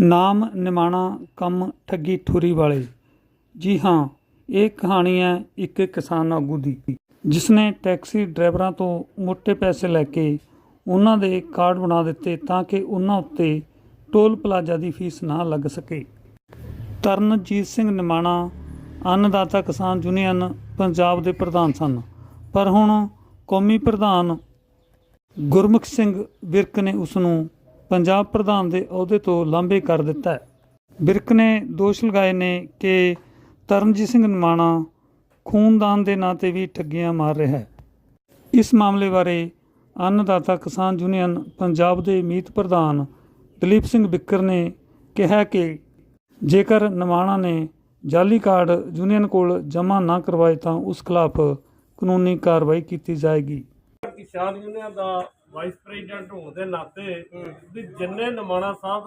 ਨਾਮ ਨਿਮਾਣਾ ਕੰਮ ਠੱਗੀ ਠੁਰੀ ਵਾਲੇ। ਜੀ ਹਾਂ, ਇਹ ਕਹਾਣੀ ਹੈ ਇੱਕ ਕਿਸਾਨ ਆਗੂ ਦੀ। ਜਿਸ ਨੇ ਟੈਕਸੀ ਡਰਾਈਵਰਾਂ ਤੋਂ ਮੋٹے ਪੈਸੇ ਲੈ ਕੇ ਉਹਨਾਂ ਦੇ ਕਾਰਡ ਬਣਾ ਦਿੱਤੇ ਤਾਂ ਕਿ ਉਹਨਾਂ ਉੱਤੇ ਟੋਲ ਪਲਾਜ਼ਾ ਦੀ ਫੀਸ ਨਾ ਲੱਗ ਸਕੇ। ਤਰਨਜੀਤ ਸਿੰਘ ਨਿਮਾਣਾ ਅੰਨਦਾਤਾ ਕਿਸਾਨ ਯੂਨੀਅਨ ਪੰਜਾਬ ਦੇ ਪ੍ਰਧਾਨ ਸਨ। ਪਰ ਹੁਣ ਕੌਮੀ ਪ੍ਰਧਾਨ ਗੁਰਮੁਖ ਸਿੰਘ ਵਿਰਕ ਨੇ ਉਸ ਨੂੰ ਪੰਜਾਬ ਪ੍ਰਧਾਨ ਦੇ ਅਹੁਦੇ ਤੋਂ ਲਾਂਭੇ ਕਰ ਦਿੱਤਾ ਹੈ। ਵਿਰਕ ਨੇ ਦੋਸ਼ ਲਗਾਏ ਨੇ ਕਿ ਤਰਨਜੀਤ ਸਿੰਘ ਨਿਮਾਣਾ ਖੂਨਦਾਨ ਦੇ ਨਾਂ ਤੇ ਵੀ ਠੱਗੀਆਂ ਮਾਰ ਰਿਹਾ ਹੈ। ਇਸ ਮਾਮਲੇ ਬਾਰੇ ਅੰਨਦਾਤਾ ਕਿਸਾਨ ਯੂਨੀਅਨ ਪੰਜਾਬ ਦੇ ਮੀਤ ਪ੍ਰਧਾਨ ਦਲੀਪ ਸਿੰਘ ਬਿੱਕਰ ਨੇ ਕਿਹਾ ਕਿ ਜੇਕਰ ਨਿਮਾਣਾ ਨੇ ਜਾਲੀ ਕਾਰਡ ਯੂਨੀਅਨ ਕੋਲ ਜਮ੍ਹਾਂ ਨਾ ਕਰਵਾਏ ਤਾਂ ਉਸ ਖਿਲਾਫ ਕਾਨੂੰਨੀ ਕਾਰਵਾਈ ਕੀਤੀ ਜਾਏਗੀ। ਕਿਸਾਨ ਯੂਨੀਅਨ ਦਾ ਵਾਈਸ ਪ੍ਰੈਜ਼ੀਡੈਂਟ ਹੋਣ ਦੇ ਨਾਤੇ ਵੀ ਜਿੰਨੇ ਨਮਾਣਾ ਸਾਹਿਬ